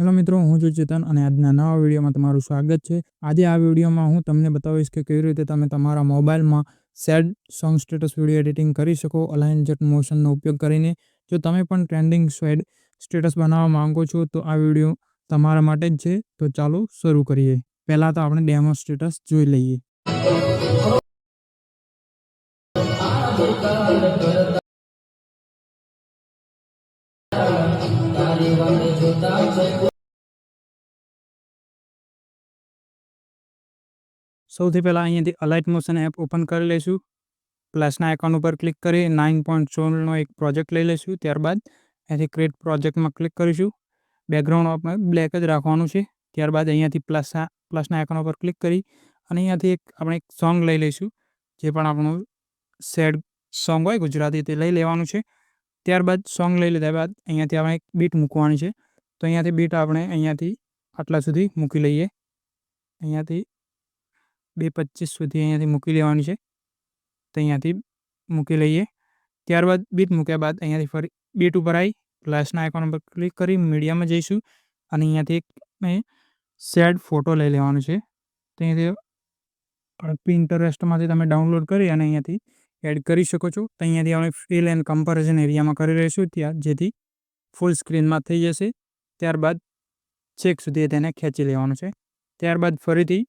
Hello મિત્રો, હું છું ચેતન અને આજના નવા વિડીયોમાં તમારું સ્વાગત છે. આજે આ વિડીયોમાં હું તમને બતાવીશ કે કેવી રીતે તમે તમારા મોબાઈલમાં sad song status video editing કરી શકો અલાઇન જેટ મોશનનો ઉપયોગ કરીને. જો તમે પણ ટ્રેન્ડિંગ સ્વેડ સ્ટેટસ બનાવવા માંગો છો, તો આ વીડિયો તમારા માટે જ છે. તો ચાલો શરૂ કરીએ. પહેલાં તો આપણે ડેમો સ્ટેટસ જોઈ લઈએ. સૌથી પહેલાં અહીંયાથી અલાઇટ મોશન એપ ઓપન કરી લઈશું. પ્લસના આઇકોન ઉપર ક્લિક કરી નાઇન પોઈન્ટ સોળનો એક પ્રોજેક્ટ લઈ લઈશું. ત્યારબાદ અહીંયાથી ક્રિએટ પ્રોજેક્ટમાં ક્લિક કરીશું. બેકગ્રાઉન્ડ આપણે બ્લેક જ રાખવાનું છે. ત્યારબાદ અહીંયાથી પ્લસના પ્લસના આઇકોન ઉપર ક્લિક કરી અને અહીંયાથી એક આપણે એક સોંગ લઈ લઈશું, જે પણ આપણું સેડ સોંગ હોય ગુજરાતી તે લઈ લેવાનું છે. ત્યારબાદ સોંગ લઈ લીધા બાદ અહીંયાથી આપણે એક બીટ મૂકવાની છે. તો અહીંયાથી બીટ આપણે અહીંયાથી આટલા સુધી મૂકી લઈએ. અહીંયાથી બે પચીસ સુધી અહીંયાથી મૂકી લેવાની છે. તો અહીંયાથી મૂકી લઈએ. ત્યારબાદ બીટ મૂક્યા બાદ અહીંયાથી ફરી બીટ ઉપર આવી ગ્લાસના આઇકોન ઉપર ક્લિક કરી મીડિયામાં જઈશું. અને અહીંયાથી એક સેડ ફોટો લઈ લેવાનો છે. તો અહીંયાથી પિન્ટરેસ્ટમાંથી તમે ડાઉનલોડ કરી અને અહીંયાથી એડ કરી શકો છો. તો અહીંયાથી આપણે ફિલ એન્ડ કમ્પેરિઝન એરિયામાં કરી રહીશું ત્યાં, જેથી ફૂલ સ્ક્રીનમાં થઈ જશે. ત્યારબાદ છેક સુધી તેને ખેંચી લેવાનું છે. ત્યારબાદ ફરીથી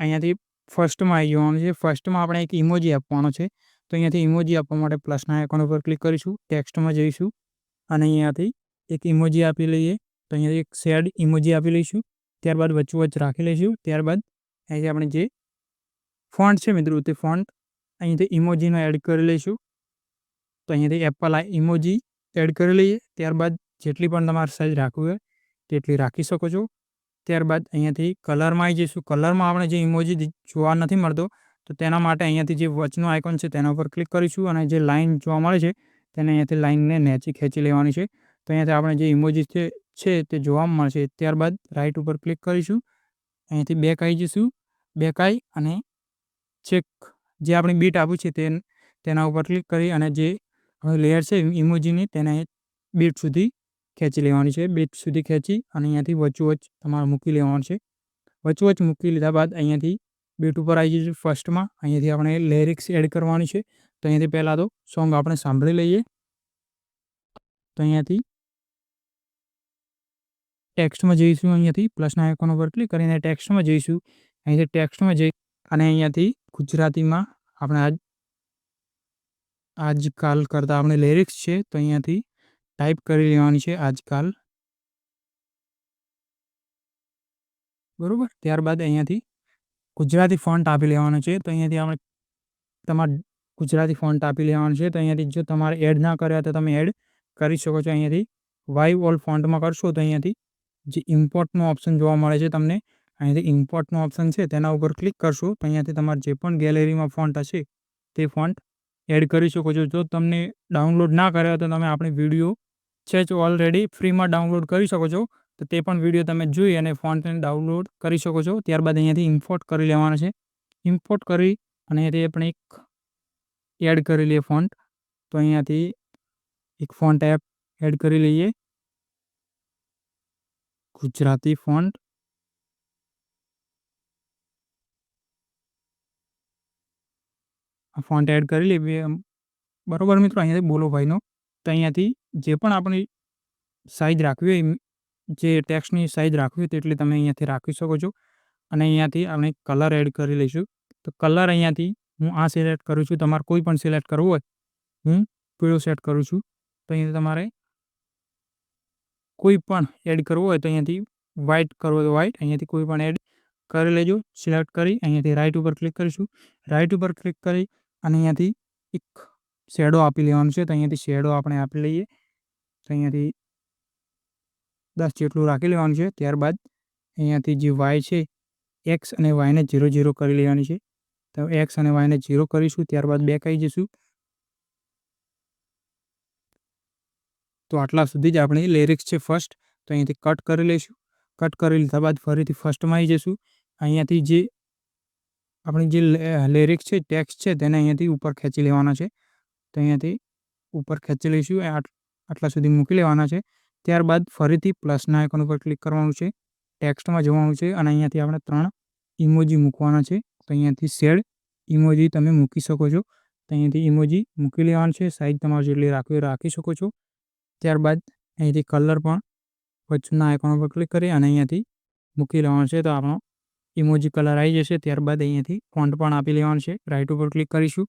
અહીંયાથી ફર્સ્ટમાં આવી જવાનું છે. ફર્સ્ટમાં આપણે એક ઇમોજી આપવાનો છે. તો અહીંયાથી ઇમોજી આપવા માટે પ્લસના આઇકોન ઉપર ક્લિક કરીશું, ટેક્સ્ટમાં જઈશું અને અહીંયાથી એક ઇમોજી આપી લઈએ. તો અહીંયાથી એક સેડ ઇમોજી આપી લઈશું. ત્યારબાદ વચ્ચોવચ્ચ રાખી લઈશું. ત્યારબાદ અહીંથી આપણે જે ફોન્ટ છે મિત્રો, તે ફોન્ટ અહીંથી ઇમોજીનો એડ કરી લઈશું. તો અહીંયાથી એપલ આ ઇમોજી એડ કરી લઈએ. ત્યારબાદ જેટલી પણ તમારે સાઇઝ રાખવી હોય, તેટલી રાખી શકો છો. ત્યારબાદ અહીંયાથી કલરમાં આવી જઈશું. કલરમાં આપણે જે ઇમોજી જોવા નથી મળતો, તો તેના માટે અહીંયાથી જે વચનો આઇકોન છે તેના ઉપર ક્લિક કરીશું અને જે લાઇન જોવા મળે છે, તેને અહીંયાથી લાઇનને નેચી ખેંચી લેવાની છે. તો અહીંયાથી આપણે જે ઇમોજી છે તે જોવા મળશે. ત્યારબાદ રાઇટ ઉપર ક્લિક કરીશું. અહીંયાથી બેક આવી જઈશું. બેક આવી અને ચેક જે આપણી બીટ આપ્યું છે તે, તેના ઉપર ક્લિક કરી અને જે લેયર છે ઇમોજીની તેને બીટ સુધી ખેંચી લેવાની છે. બીટ સુધી ખેંચી અને અહીંયાથી વચ્ચોવચ્ચ તમારે મૂકી લેવાનું છે. વચ્ચોવચ્ચ મૂકી લીધા બાદ અહીંયાથી બીટ ઉપર આવી જઈશું ફર્સ્ટમાં. અહીંયાથી આપણે લેરિક્સ એડ કરવાની છે. તો અહીંયાથી પહેલાં તો સોંગ આપણે સાંભળી લઈએ. તો અહીંયાથી ટેક્સ્ટમાં જઈશું અહીંયાથી. પ્લસના આઇકોન ઉપર ક્લિક કરીને ટેક્સ્ટમાં જઈશું. અહીંથી ટેક્સ્ટમાં જઈ અને અહીંયાથી ગુજરાતીમાં આપણે આજ, આજકાલ કરતાં આપણે લેરિક્સ છે. તો અહીંયાથી ટાઈપ કરી લેવાની છે આજકાલ. બરાબર? ત્યારબાદ અહીંયાથી ગુજરાતી ફોન્ટ આપી લેવાનો છે. તો અહીંયાથી આપણે તમારે ગુજરાતી ફોન્ટ આપી લેવાનું છે. તો અહીંયાથી જો તમારે એડ ના કર્યા તો તમે એડ કરી શકો છો અહીંયાથી. વાઇવ ઓલ ફોન્ટમાં કરશો તો અહીંયાથી જે ઇમ્પોર્ટનો ઓપ્શન જોવા મળે છે તમને, અહીંયાથી ઇમ્પોર્ટનો ઓપ્શન છે તેના ઉપર ક્લિક કરશો તો અહીંયાથી તમારે જે પણ ગેલેરીમાં ફોન્ટ હશે તે ફોન્ટ એડ કરી શકો છો. જો તમને ડાઉનલોડ ના કર્યા તો તમે આપણી વીડિયો છે જ ઓલરેડી ફ્રીમાં ડાઉનલોડ કરી શકો છો, તો તે પણ વીડિયો તમે જોઈ અને ફોન્ટને ડાઉનલોડ કરી શકો છો. ત્યારબાદ અહીંયાથી ઇમ્પોર્ટ કરી લેવાનો છે. ઇમ્પોર્ટ કરી અને અહીંયાથી આપણે એક એડ કરી લઈએ ફોન્ટ તો અહીંયાથી એક ફોન્ટ એપ એડ કરી લઈએ. ગુજરાતી ફોન્ટ આ ફોન્ટ એડ કરી લઈએ. બરાબર મિત્રો? અહીંયાથી બોલો ભાઈનો. તો અહીંયાથી જે પણ આપણી સાઈઝ રાખવી હોય જે ટેક્સ્ટની સાઈઝ રાખવી હોય તેટલી તમે અહીંયાથી રાખી શકો છો. અને અહીંયાથી આપણે કલર એડ કરી લઈશું. તો કલર અહીંયાથી હું આ સિલેક્ટ કરું છું. તમારે કોઈ પણ સિલેક્ટ કરવું હોય, હું પીળો સેટ કરું છું. તો અહીંયાથી તમારે કોઈ પણ એડ કરવું હોય તો અહીંયાથી વ્હાઇટ કરવો તો વ્હાઇટ અહીંયાથી કોઈ પણ એડ કરી લેજો. સિલેક્ટ કરી, અહીંયાથી રાઇટ ઉપર ક્લિક કરીશું. રાઇટ ઉપર ક્લિક કરી અને અહીંયાથી એક શેડો આપી લેવાનું છે. તો અહીંયાથી શેડો આપણે આપી લઈએ. તો અહીંયાથી દસ જેટલું રાખી લેવાનું છે. ત્યારબાદ અહીંયાથી જે વાય છે એક્સ અને વાયને ઝીરો ઝીરો કરી લેવાની છે. તો એક્સ અને વાયને ઝીરો કરીશું, ત્યારબાદ બે કહી જઈશું તો આટલા સુધી જ આપણી લેરિક્સ છે ફર્સ્ટ તો અહીંયાથી કટ કરી લઈશું. કટ કરી લીધા બાદ ફરીથી ફર્સ્ટમાં આવી જઈશું અહીંયાથી જે આપણી જે લેરિક્સ છે ટેક્સ્ટ છે, તેને અહીંયાથી ઉપર ખેંચી લેવાના છે. તો અહીંયાથી ઉપર ખેંચી લઈશું. આટલા સુધી મૂકી લેવાના છે. ત્યારબાદ ફરીથી પ્લસના આઇકોન ઉપર ક્લિક કરવાનું છે. ટેક્સ્ટમાં જવાનું છે અને અહીંયાથી આપણે ત્રણ ઇમોજી મૂકવાના છે. તો અહીંયાથી શેડ ઇમોજી તમે મૂકી શકો છો. તો અહીંયાથી ઇમોજી મૂકી લેવાનું છે. સાઇઝ તમારે જેટલી રાખવી રાખી શકો છો. ત્યારબાદ અહીંયાથી કલર પણ વચ્ચેના આઇકોન ઉપર ક્લિક કરી અને અહીંયાથી મૂકી લેવાનો છે. તો આપણો ઇમોજી કલર આવી જશે. ત્યારબાદ અહીંયાથી ફોન્ટ પણ આપી લેવાનું છે. રાઇટ ઉપર ક્લિક કરીશું.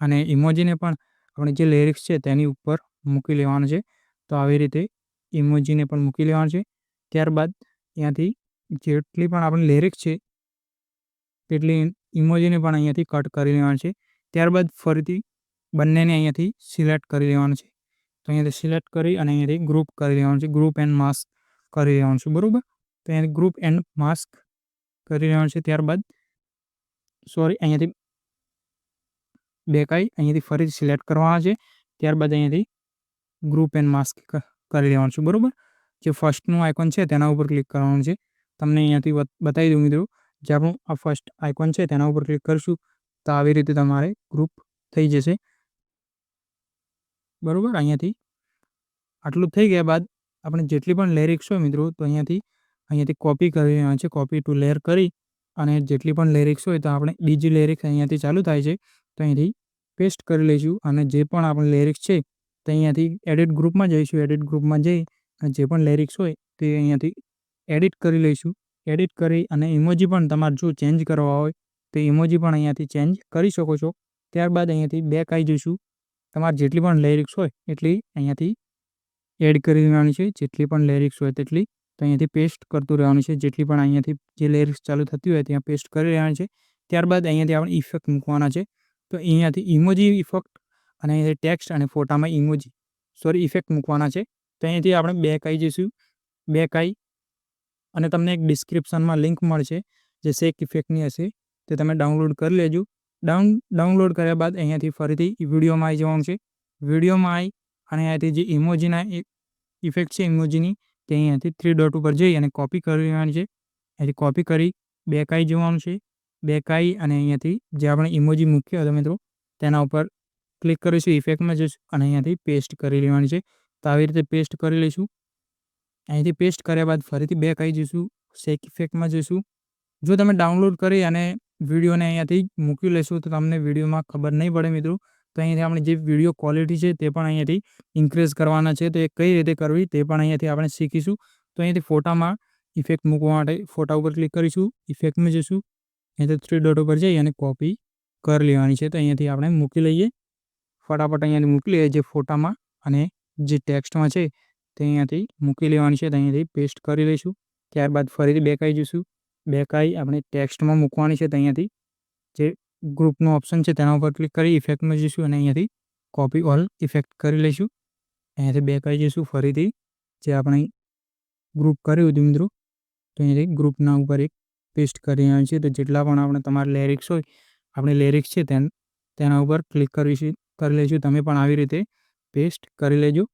અને ઇમોજીને પણ આપણે જે લિરિક્સ છે તેની ઉપર મૂકી લેવાનું છે. તો આવી રીતે ઇમોજીને પણ મૂકી લેવાનું છે. ત્યારબાદ ત્યાંથી જેટલી પણ આપણી લિરિક્સ છે, તેટલી ઇમોજીને પણ અહીંયાથી કટ કરી લેવાનું છે. ત્યારબાદ ફરીથી બંનેને અહીંયાથી સિલેક્ટ કરી લેવાનું છે. તો અહીંયાથી સિલેક્ટ કરી અને અહીંયાથી ગ્રુપ કરી લેવાનું છે. ગ્રુપ એન્ડ માસ્ક કરી લેવાનું છે. બરાબર? તો અહીંયાથી ગ્રુપ એન્ડ માસ્ક કરી લેવાનું છે. ત્યારબાદ સોરી અહીંયાથી બેકાઈ અહીંયાથી ફરીથી સિલેક્ટ કરવાના છે. ત્યારબાદ અહીંયાથી ગ્રુપ એન્ડ માસ્ક કરી લેવાનું છે, બરાબર? જે ફર્સ્ટનું આઇકોન છે તેના ઉપર ક્લિક કરવાનું છે. તમને અહીંયાથી બતાવી દઉં મિત્રો, જે આપણું આ ફર્સ્ટ આઇકોન છે તેના ઉપર ક્લિક કરીશું, તો આવી રીતે તમારે ગ્રુપ થઈ જશે. બરાબર? અહીંયાથી આટલું થઈ ગયા બાદ આપણે જેટલી પણ લેરિક્સ હોય મિત્રો, તો અહીંયાથી અહીંયાથી કોપી કરી લેવાની છે. કોપી ટુ લેયર કરી અને જેટલી પણ લેરિક્સ હોય તો આપણે બીજી લેરિક્સ અહીંયાથી ચાલુ થાય છે. તો અહીંયાથી પેસ્ટ કરી લઈશું અને જે પણ આપણે લેરિક્સ છે તો અહીંયાથી એડિટ ગ્રુપમાં જઈશું. એડિટ ગ્રુપમાં જઈ અને જે પણ લેરિક્સ હોય તે અહીંયાથી એડિટ કરી લઈશું. એડિટ કરી અને ઇમોજી પણ તમારે જો ચેન્જ કરવા હોય તો ઇમોજી પણ અહીંયાથી ચેન્જ કરી શકો છો. ત્યારબાદ અહીંયાથી બેક આવી જઈશું. તમારે જેટલી પણ લેરિક્સ હોય એટલી અહીંયાથી એડ કરી દેવાની છે. જેટલી પણ લેરિક્સ હોય તેટલી તો અહીંયાથી પેસ્ટ કરતું રહેવાનું છે. જેટલી પણ અહીંયાથી જે લેરિક્સ ચાલુ થતી હોય ત્યાં પેસ્ટ કરી રહેવાની છે. ત્યારબાદ અહીંયાથી આપણે ઇફેક્ટ મૂકવાના છે. તો અહીંયાથી ઇમોજી ઇફેક્ટ અને અહીંયાથી ટેક્સ્ટ અને ફોટામાં ઇમોજી સોરી ઇફેક્ટ મૂકવાના છે. તો અહીંયાથી આપણે બેક આવી જઈશું. બેક આવી અને તમને એક ડિસ્ક્રિપ્શનમાં લિંક મળશે જે શેક ઇફેક્ટની હશે. તે તમે ડાઉનલોડ કરી લેજો. ડાઉન ડાઉનલોડ કર્યા બાદ અહીંયાથી ફરીથી વિડીયોમાં આવી જવાનું છે. વિડીયોમાં આવી અને અહીંયાથી જે ઇમોજીના એક ઇફેક્ટ છે ઇમોજીની તે અહીંયાથી થ્રી ડોટ ઉપર જઈ અને કોપી કરી લેવાની છે. અહીંથી કોપી કરી બેક આવી જવાનું છે. બેક કાઈ અને અહીંયાથી જે આપણે ઇમોજી મૂક્યો હતો મિત્રો, તેના ઉપર ક્લિક કરીશું ઇફેક્ટમાં જઈશું અને અહીંયાથી પેસ્ટ કરી લેવાની છે. તો આવી રીતે પેસ્ટ કરી લઈશું. અહીંથી પેસ્ટ કર્યા બાદ ફરીથી બેક આવી જઈશું શેક ઇફેક્ટમાં જઈશું. જો તમે ડાઉનલોડ કરી અને વિડીયોને અહીંયાથી મૂકી લેશો તો તમને વિડીયોમાં ખબર નહીં પડે મિત્રો. તો અહીંયાથી આપણે જે વીડિયો ક્વોલિટી છે તે પણ અહીંયાથી ઇન્ક્રીઝ કરવાના છે. તો એ કઈ રીતે કરવી તે પણ અહીંયાથી આપણે શીખીશું. તો અહીંયાથી ફોટામાં ઇફેક્ટ મૂકવા માટે ફોટા ઉપર ક્લિક કરીશું ઇફેક્ટમાં જઈશું. અહીંયાથી થ્રી ડોટ ઉપર જઈ અને કોપી કરી લેવાની છે. તો અહીંયાથી આપણે મૂકી લઈએ. ફટાફટ અહીંયાથી મૂકી લઈએ જે ફોટામાં અને જે ટેક્સ્ટમાં છે તે અહીંયાથી મૂકી લેવાની છે. તો અહીંયાથી પેસ્ટ કરી લઈશું. ત્યારબાદ ફરીથી બેકાઈ જઈશું. બેકાઈ આપણે ટેક્સ્ટમાં મૂકવાની છે. તો અહીંયાથી જે ગ્રુપનો ઓપ્શન છે તેના ઉપર ક્લિક કરી ઇફેક્ટમાં જઈશું અને અહીંયાથી કોપી ઓલ ઇફેક્ટ કરી લઈશું. અહીંયાથી બેકાઈ જઈશું. ફરીથી જે આપણે ગ્રુપ કર્યું હતું મિત્રો, તો અહીંયાથી ગ્રુપના ઉપર એક પેસ્ટ કરી આવ્યું છીએ. તો જેટલા પણ આપણે તમારા લેરિક્સ હોય, આપણી લેરિક્સ છે તેન, તેના ઉપર ક્લિક કરીશું કરી લઈશું તમે પણ આવી રીતે પેસ્ટ કરી લેજો.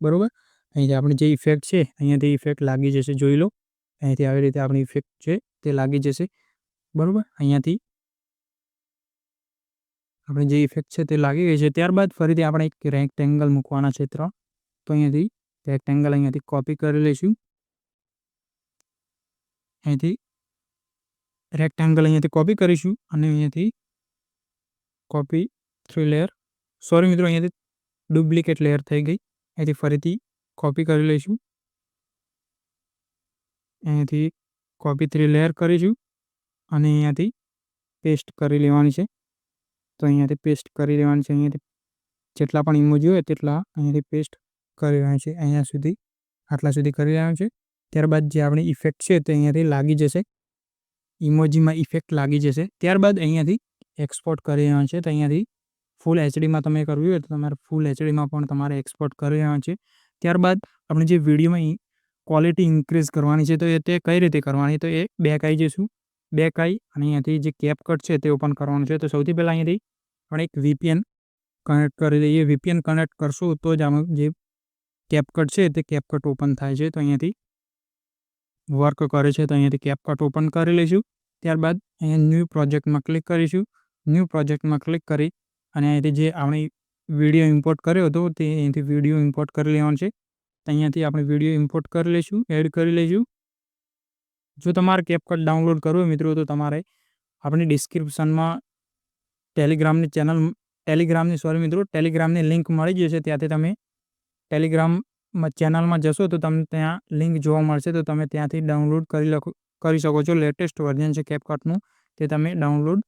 બરાબર? અહીંથી આપણે જે ઇફેક્ટ છે, અહીંયાથી ઇફેક્ટ લાગી જશે. જોઈ લો. અહીંથી આવી રીતે આપણી ઇફેક્ટ છે, તે લાગી જશે. બરાબર? અહીંયાથી આપણે જે ઇફેક્ટ છે તે લાગી ગઈ છે. ત્યારબાદ ફરીથી આપણે એક રેક્ટેંગલ મૂકવાના છે ત્રણ. તો અહીંયાથી રેક્ટેંગલ અહીંયાથી કોપી કરી લઈશું. અહીંથી રેક્ટેંગલ અહીંયાથી કોપી કરીશું અને અહીંયાથી કોપી થ્રી લેયર સોરી મિત્રો, અહીંયાથી ડુપ્લિકેટ લેયર થઈ ગઈ. અહીંયાથી ફરીથી કોપી કરી લઈશું. અહીંયાથી કોપી થ્રી લેયર કરીશું અને અહીંયાથી પેસ્ટ કરી લેવાની છે. તો અહીંયાથી પેસ્ટ કરી લેવાની છે. અહીંયાથી જેટલા પણ ઇમોજી હોય તેટલા અહીંયાથી પેસ્ટ કરી લેવાની છે. અહીંયા સુધી, આટલા સુધી કરી રહ્યા છે. ત્યારબાદ જે આપણી ઇફેક્ટ છે તે અહીંયાથી લાગી જશે. ઇમોજીમાં ઇફેક્ટ લાગી જશે. ત્યારબાદ અહીંયાથી એક્સપોર્ટ કરી રહ્યા છે. તો અહીંયાથી ફૂલ એચડીમાં તમે કરવી હોય તો તમારે ફૂલ એચડીમાં પણ તમારે એક્સપોર્ટ કરી રહ્યા છે. ત્યારબાદ આપણે જે વિડીયોમાં ક્વોલિટી ઇન્ક્રીઝ કરવાની છે તો એ તે કઈ રીતે કરવાની? તો એ બેક આવી જઈશું. બેક આવી અને અહીંયાથી જે કેપકટ છે તે ઓપન કરવાનું છે. તો સૌથી પહેલાં અહીંયાથી આપણે એક વીપીએન કનેક્ટ કરી દઈએ. વીપીએન કનેક્ટ કરશું તો જ આમાં જે કેપકટ છે તે કેપકટ ઓપન થાય છે. તો અહીંયાથી વર્ક કરે છે, તો અહીંયાથી કેપકટ ઓપન કરી લઈશું. ત્યારબાદ અહીંયા ન્યૂ પ્રોજેક્ટમાં ક્લિક કરીશું. ન્યૂ પ્રોજેક્ટમાં ક્લિક કરી અને અહીંયાથી જે આપણે વીડિયો ઇમ્પોર્ટ કર્યો હતો, તે અહીંથી વીડિયો ઇમ્પોર્ટ કરી લેવાનો છે. તો અહીંયાથી આપણે વીડિયો ઇમ્પોર્ટ કરી લઈશું એડ કરી લઈશું. જો તમારે કેપકટ ડાઉનલોડ કરવું મિત્રો, તો તમારે આપણી ડિસ્ક્રિપ્શનમાં ટેલિગ્રામની ચેનલ ટેલિગ્રામની સોરી મિત્રો ટેલિગ્રામની લિંક મળી જશે. ત્યાંથી તમે ટેલિગ્રામમાં ચેનલમાં જશો તો તમને ત્યાં લિંક જોવા મળશે. તો તમે ત્યાંથી ડાઉનલોડ કરી કરી શકો છો. લેટેસ્ટ વર્ઝન છે કેપકટનું તે તમે ડાઉનલોડ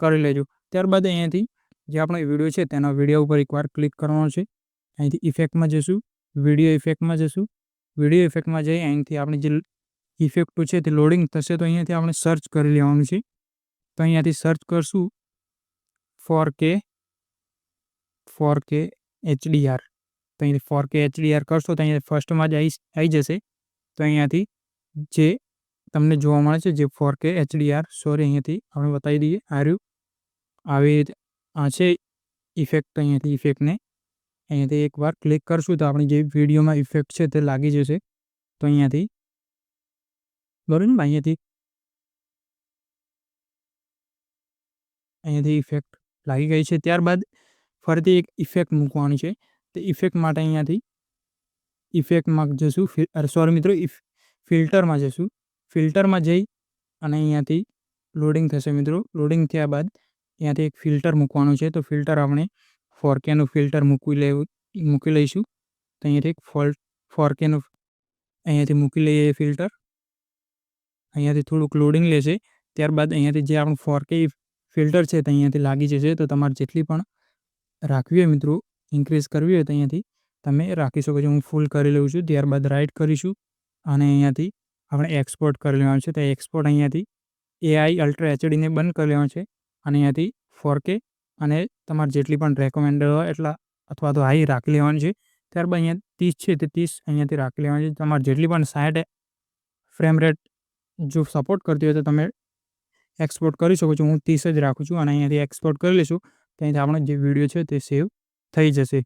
કરી લેજો. ત્યારબાદ અહીંયાથી જે આપણો વીડિયો છે, તેના વીડિયો ઉપર એકવાર ક્લિક કરવાનો છે. અહીંથી ઇફેક્ટમાં જશું, વીડિયો ઇફેક્ટમાં જશું. વીડિયો ઇફેક્ટમાં જઈ અહીંથી આપણી જે ઇફેક્ટો છે તે લોડિંગ થશે તો અહીંયાથી આપણે સર્ચ કરી લેવાનું છે. તો અહીંયાથી સર્ચ કરશું, ફોર કે ફોર કે એચડીઆર તો અહીંથી ફોર કે એચડીઆર કરશો તો અહીંયા ફર્સ્ટમાં જ આવી આવી જશે. તો અહીંયાથી જે તમને જોવા મળે છે, જે ફોર કે એચડીઆર સોરી અહીંયાથી આપણે બતાવી દઈએ આર્યું આવી રીતે, આ છે ઇફેક્ટ અહીંયાથી ઇફેક્ટને અહીંયાથી એકવાર ક્લિક કરશું તો આપણી જે વિડીયોમાં ઇફેક્ટ છે તે લાગી જશે. તો અહીંયાથી, બરાબર ને અહીંયાથી અહીંયાથી ઇફેક્ટ લાગી ગઈ છે. ત્યારબાદ ફરીથી એક ઇફેક્ટ મૂકવાની છે. તે ઇફેક્ટ માટે અહીંયાથી ઇફેક્ટમાં જશું સોરી મિત્રો ફિલ્ટરમાં જશું ફિલ્ટરમાં જઈ અને અહીંયાથી લોડિંગ થશે મિત્રો. લોડિંગ થયા બાદ અહીંયાથી એક ફિલ્ટર મૂકવાનું છે. તો ફિલ્ટર આપણે ફોર કેનું ફિલ્ટર મૂકી લેવું, મૂકી લઈશું. તો અહીંયાથી એક ફોલ ફોર કેનું અહીંયાથી મૂકી લઈએ ફિલ્ટર અહીંયાથી થોડુંક લોડિંગ લેશે. ત્યારબાદ અહીંયાથી જે આપણું ફોર કે ફિલ્ટર છે તે અહીંયાથી લાગી જશે. તો તમારે જેટલી પણ રાખવી હોય મિત્રો ઇન્ક્રીઝ કરવી હોય તો અહીંયાથી તમે રાખી શકો છો. હું ફૂલ કરી લઉં છું, ત્યારબાદ રાઇટ કરીશું અને અહીંયાથી આપણે એક્સપોર્ટ કરી લેવાનું છે. તો એક્સપોર્ટ અહીંયાથી એઆઈ અલ્ટ્રા એચડીને બંધ કરી લેવાનું છે અને અહીંયાથી ફોર કે અને તમારે જેટલી પણ રેકમેન્ડર હોય એટલા અથવા તો હાઈ રાખી લેવાની છે. ત્યારબાદ અહીંયા ત્રીસ છે તે ત્રીસ અહીંયાથી રાખી લેવાનું છે. તમારે જેટલી પણ સાઠ ફ્રેમ રેટ જો સપોર્ટ કરતી હોય તો તમે એક્સપોર્ટ કરી શકો છો. હું ત્રીસ જ રાખું છું અને અહીંયાથી એક્સપોર્ટ કરી લઈશું. ત્યાંથી આપણો જે વીડિયો છે તે સેવ થઈ જશે.